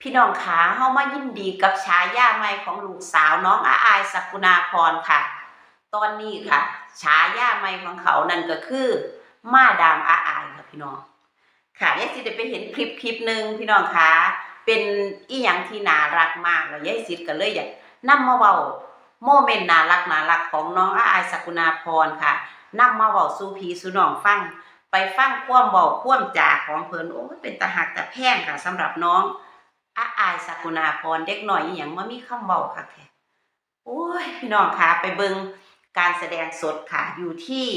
พี่น้องขาเฮามายินดีกับฉายาใหม่ของลูกสาวน้องอาอายสักุณาพรค่ะ ตอนนี้ค่ะฉายาใหม่ของเขานั่นก็คือ มาดามอาอายค่ะพี่น้อง ค่ะยายสิได้ไปเห็นคลิปคลิปหนึ่งพี่น้องคะเป็นอีหยังที่น่ารักมากแล้วยายสิก็เลยอยากนำมาเว้าโมเมนต์น่ารักน่ารักของน้องอาอายสักุณาพรค่ะนำมาเว้าสู่พี่สู่น้องฟัง ไปฟังความเว้าความจาของเพิ่นโอ้เป็นตาหักตาแพงค่ะสำหรับน้อง อาอายสกุณาพรเด็กหน่อยอีหยังมามีคำเว้าค่ะแท้โอ้ยพี่น้องคะไปเบิงการแสดงสดค่ะ อยู่ที่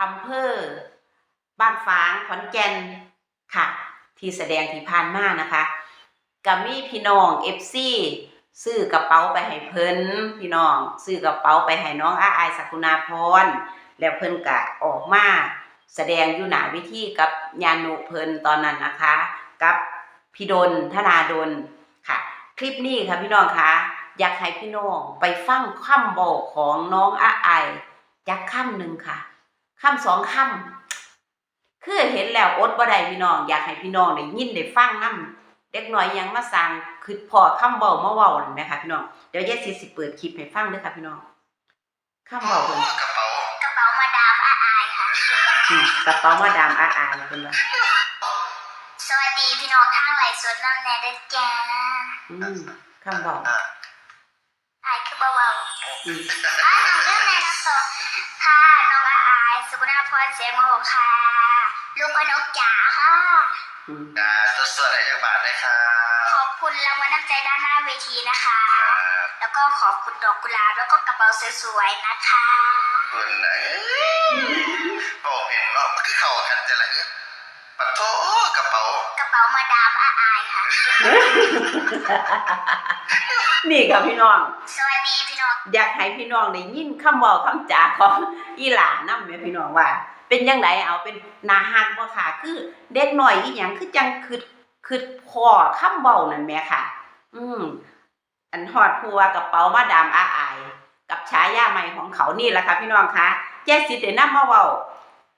อำเภอ บ้านฝางขอนแก่นค่ะ ที่แสดงที่ผ่านมานะคะก็มีพี่น้องเอฟซีซื้อกระเป๋าไปให้เพิ่นพี่น้องซื้อกระเป๋าไปให้น้องอาอายสักุณาพรแล้วเพิ่นก็ออกมาแสดงอยู่หนาวิธีกับยานุเพิ่นตอนนั้นนะคะ กับ พี่ดนธนาดนค่ะ คลิปนี้ค่ะพี่น้องคะอยากให้พี่น้องไปฟังคำบอกของน้องอาอายจักคำหนึ่งค่ะคำสองคำคือเห็นแล้วอดบ่ได้พี่น้อง อยากให้พี่น้องได้ยินได้ฟังนำเด็กน้อยยังมาสั่งคือพอคำเว้ามาเว้านั่นแหมค่ะพี่น้องเดี๋ยวยายสิสิเปิดคลิปให้ฟังเด้อค่ะพี่น้องคำเว้าเพิ่นกระเป๋ากระเป๋ามาดามอาอายค่ะอืมกระเป๋ามาดามอาอายเพิ่นว่าสวัส ดีพี่น้องทางไหลฟ์สดน้ำแน่เด้อจ้าอืมคำเว้าอะอายคือเบาอืมๆอ่าน้องเรื่องในน้ำตกค่ะน้องอาอายสุกุณาพรเสียงโมโหค่ะลูกพนกจ๋าค่ะอืมอ่าตัวส่วนไหนจังบาทได้ครับขอบคุณรางวัลน้ำใจด้านหน้าเวทีนะคะครับแล้วก็ขอบคุณดอกกุหลาบแล้วก็กระเป๋าสวยๆนะคะคุณไหนบอกเห็นเนาะมันคือเข้ากันจะไร ปัดโถกระเป๋ากระเป๋ามาดามอาอายค่ะ นี่ค่ะพี่น้อง สวัสดีพี่น้อง อยากให้พี่น้องได้ยินคำเว้าคำจาของอีหลานนำแม่พี่น้องว่า เป็นจังไดเอาเป็นนาฮักบ่ค่ะ คือเด็กน้อยอีหยังคือจังคือคือพอคำเว้านั่นแหม่ค่ะ อืมอันฮอดพัวกระเป๋ามาดามอาอาย กับฉายาใหม่ของเขานี่แหละค่ะพี่น้องคะแจ้สิได้นำมาเว้า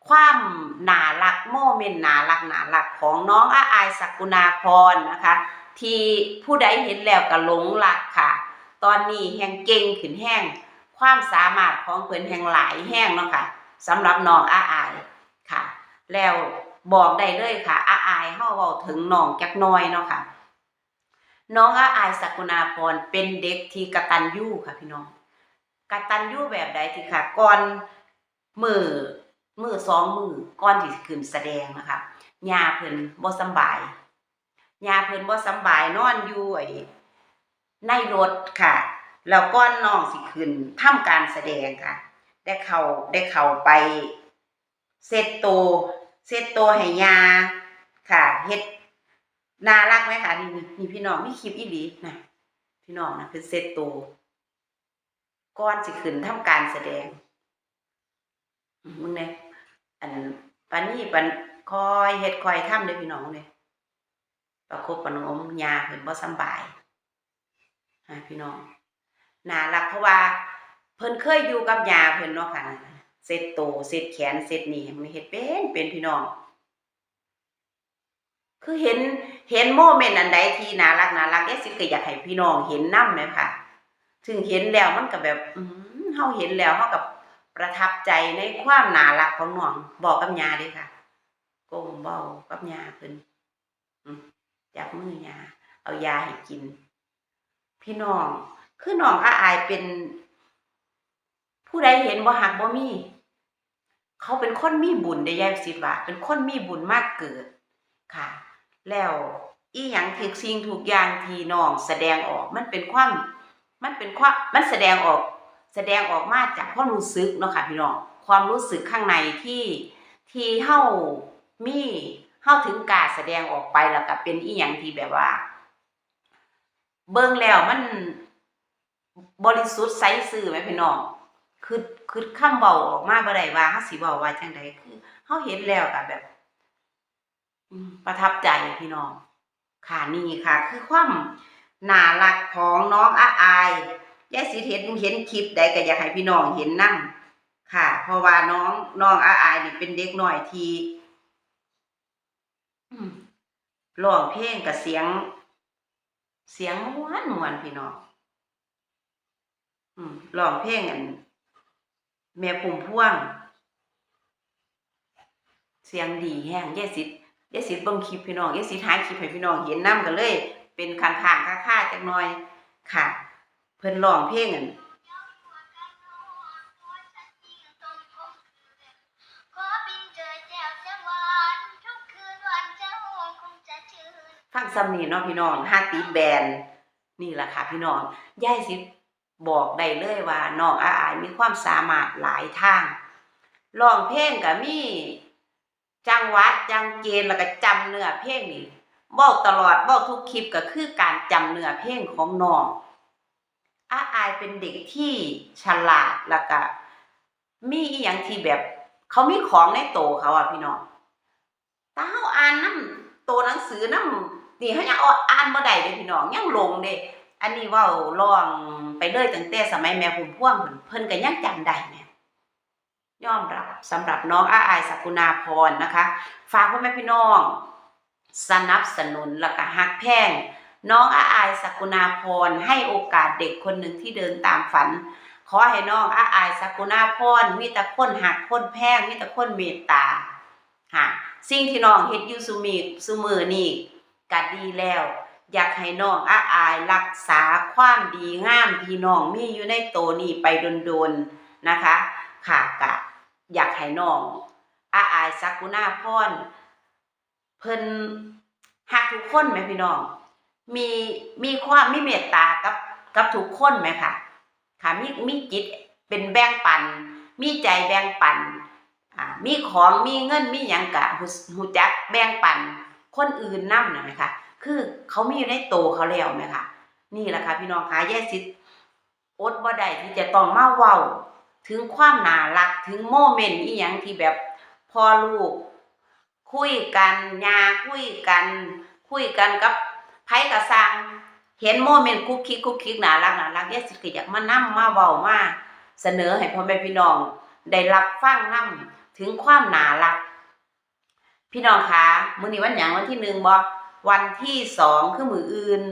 ความหนารักโมเมนต์หนารักหนารักของน้องอาอายสักกุณาพรนะคะ ที่ผู้ใดเห็นแล้วก็หลงรักค่ะ ตอนนี้แห่งเก่งขึ้นแห้งความสามารถของเพิ่นแห่งหลายแห้งเนาะค่ะสำหรับน้องอาอายค่ะ แล้วบอกได้เลยค่ะ อาอายเฮาเว้าถึงน้องจักหน้อยเนาะค่ะ น้องอาอายสักกุณาพรเป็นเด็กที่กตัญญูค่ะพี่น้องกตัญญูแบบใดที่ค่ะก่อนมือ มือสองมือก่อนที่ขึ้นแสดงนะคะยาเพิ่นบ่สบายยาเพิ่นบ่สบายนอนอยู่ไอ้ในรถค่ะแล้วก้อนน้องสิขึ้นทำการแสดงค่ะ ได้เข้าได้เข้าไปเซตโตวเซตโตวให้ยาค่ะเฮ็ดน่ารักไหมคะนี่นี่พี่น้องมีคลิปอีหลีนะพี่น้องนะคือเซตโตวก้อนสิขึ้นทำการแสดง มึงเนี่ยอันปานนี้ปันคอยเฮ็ดคอยทำเด้อพี่น้องเนี่ยประคบประงมยาเพิ่นบ่สบายฮะพี่น้องน่ารักเพราะว่า เพิ่นเคยอยู่กับยาเพิ่นเนาะค่ะเสร็จโตเสร็จแขนเสร็จนี่มันเฮ็ดเป็นเป็นพี่น้อง คือเห็นเห็นโมเมนต์อันใดที่น่ารักน่ารักเอ๊ะสิก็อยากให้พี่น้องเห็นนำเลยค่ะ ถึงเห็นแล้วมันก็แบบ อืมเฮาเห็นแล้วเฮากับ ประทับใจในความน่ารักของน้องบอกกับยาเด้ค่ะก้มเว้ากับยาเพิ่นจับมือยาเอายาให้กิน พี่น้อง คือน้องอาอายเป็น ผู้ใดเห็นบ่หักบ่มี เขาเป็นคนมีบุญได้ยายสิว่าเป็นคนมีบุญมากเกิดค่ะ แล้วอีหยังทุกสิ่งทุกอย่างที่น้องแสดงออก มันเป็นความ มันเป็นความมันแสดงออก แสดงออกมาจากความรู้สึกเนาะค่ะพี่น้องความรู้สึกข้างในที่ที่เฮามีเฮาถึงการแสดงออกไปแล้วก็เป็นอีหยังที่แบบว่า เบิ่งแล้วมันบริสุทธิ์ใสซื่อไหมพี่น้องคือคือคำเว้าออกมาบ่ได้ว่าเฮาสิเว้าว่าจังไดคือเฮาเห็นแล้วก็แบบประทับใจพี่น้องค่ะนี่ค่ะ คือความน่ารักของน้องอาอาย ยายสิเห็นเห็นคลิปใดก็อยากให้พี่น้องเห็นนํค่ะ เพราะว่าน้องน้องอาอายนี่เป็นเด็กหน้อยที่อืมร้องเพลงกับเสียง เสียงม้วนม้วนพี่น้องร้องเพลงอันแม่พุ่มพวง เสียงดีแห้งยายสิทธิ์ยายสิทธิ์เบิ่งคลิปพี่น้องยายสิทธิ์หาคลิปให้พี่น้องเห็นนํกันเลย เป็นข้างๆค่าๆจักหน่อยค่ะ พิ่นร้องเพลงอันขอบินเจอแจ้วเสียงหวานทุกคืนวันเจ้าคงจะชื่นฟังซ้ำนี่เนาะพี่น้องฮาติแบนนี่แหละค่ะพี่น้องยายสิบอกได้เลยว่าน้องอาอายมีความสามารถหลายทางร้องเพลงก็มีจังหวะจังเกณฑ์แล้วก็จำเนื้อเพลงนี่เว้าตลอดเว้าทุกคลิปก็คือการจำเนื้อเพลงของน้อง อาอายเป็นเด็กที่ฉลาดแล้วก็มีอีหยังที่แบบ เขามีของในโตเขาอะพี่น้องตาเฮาอ่านน้ำโตหนังสือน้ำนี่เฮายังเอาอ่านบ่ได้เด้พี่น้องยังลงเด้อันนี้ว้าร้องไปเลยตั้งแต่สมัยแม่พุ่มพ่วงเพิ่นเพิ่นก็ยังจำได้แม่ยอมรับสำหรับน้องอาอายสกุณาพรนะคะ ฝากพ่อแม่พี่น้อง สนับสนุนแล้วก็ฮักแพง น้องอาอายสกุณาพรให้โอกาสเด็กคนหนึ่งที่เดินตามฝัน ขอให้น้องอาอายสกุณาพรมีแต่คนหักคนแพงมีแต่คนเมตตาค่ะสิ่งที่น้องเฮ็ดอยู่ซุมีซุมือนี่ก็ดีแล้ว อยากให้น้องอาอายรักษาความดีงามที่น้องมีอยู่ในโตนี้ไปโดนๆนะคะค่ะกะอยากให้น้องอาอายสักุณาพรเพิ่นหักทุกคนไหมพี่น้อง มีมีความมีเมตตากับกับทุกคนไหมค่ะ ค่ะมีมีจิตเป็นแบ่งปัน มีใจแบ่งปันอ่ามีของมีเงินมีหยังกะหูหูจักแบ่งปัน คนอื่นนำนะไหมคะคือเขามีอยู่ในโตเขาแล้วไหมคะนี่แหละค่ะพี่น้องคะแย่สิทธิ์อดบ่ได้ที่จะต้องมาเว้า ถึงความน่ารักถึงโมเมนต์อีหยังที่แบบพ่อลูก คุยกันยาคุยกัน คุยกันกับ ไผกระซังเห็นโมเมนต์คุกคิกคุกคิกน่ารักน่ารักแย่สิทธิ์ก็อยากมานํมาเว้ามาเสนอให้พ่อแม่พี่น้องได้รับฟังนํถึงความน่ารัก พี่น้องคะมื้อนี้วันหยังวันที่หนึ่งบ่วันที่สองคือมืออื่น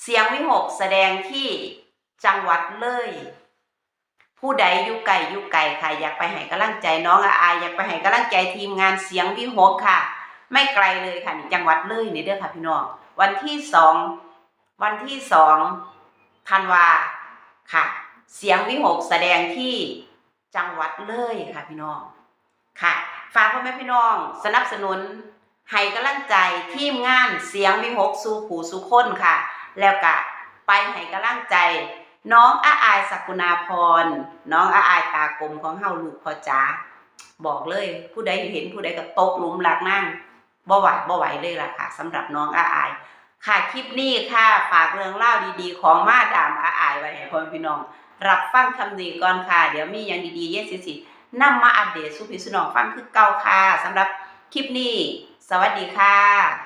เสียงวิหกแสดงที่จังหวัดเลย ผู้ใดอยู่ไกลอยู่ไกลค่ะ อยากไปให้กำลังใจน้องอาอายอยากไปให้กำลังใจทีมงานเสียงวิหกค่ะ ไม่ไกลเลยค่ะนี่จังหวัดเลยนี่เด้อค่ะพี่น้องวันที่สองวันที่สองธันวาค่ะ เสียงวิหกแสดงที่จังหวัดเลยค่ะพี่น้องค่ะฝากพ่อแม่พี่น้อง สนับสนุนให้กำลังใจทีมงานเสียงวิหกสู่ผู้สู่คนค่ะ แล้วก็ไปให้กำลังใจ น้องอาอายสักุณาพร น้องอาอายตากลมของเฮาลูกพ่อจ๋าบอกเลย ผู้ใดเห็นผู้ใดก็ตกหลุมรักนั่ง บ่ไหวบ่ไหวเลยล่ะค่ะสำหรับน้องอาอาย ค่ะคลิปนี้ค่ะฝากเรื่องเล่าดีๆ ของมาดามอาอายไว้ให้พ่อพี่น้อง รับฟังคำนี้ก่อนค่ะ เดี๋ยวมีอย่างดีๆเยสิสินำมาอัปเดตสุพิสุน้องฟังคือเก่าค่ะสำหรับคลิปนี้ สวัสดีค่ะ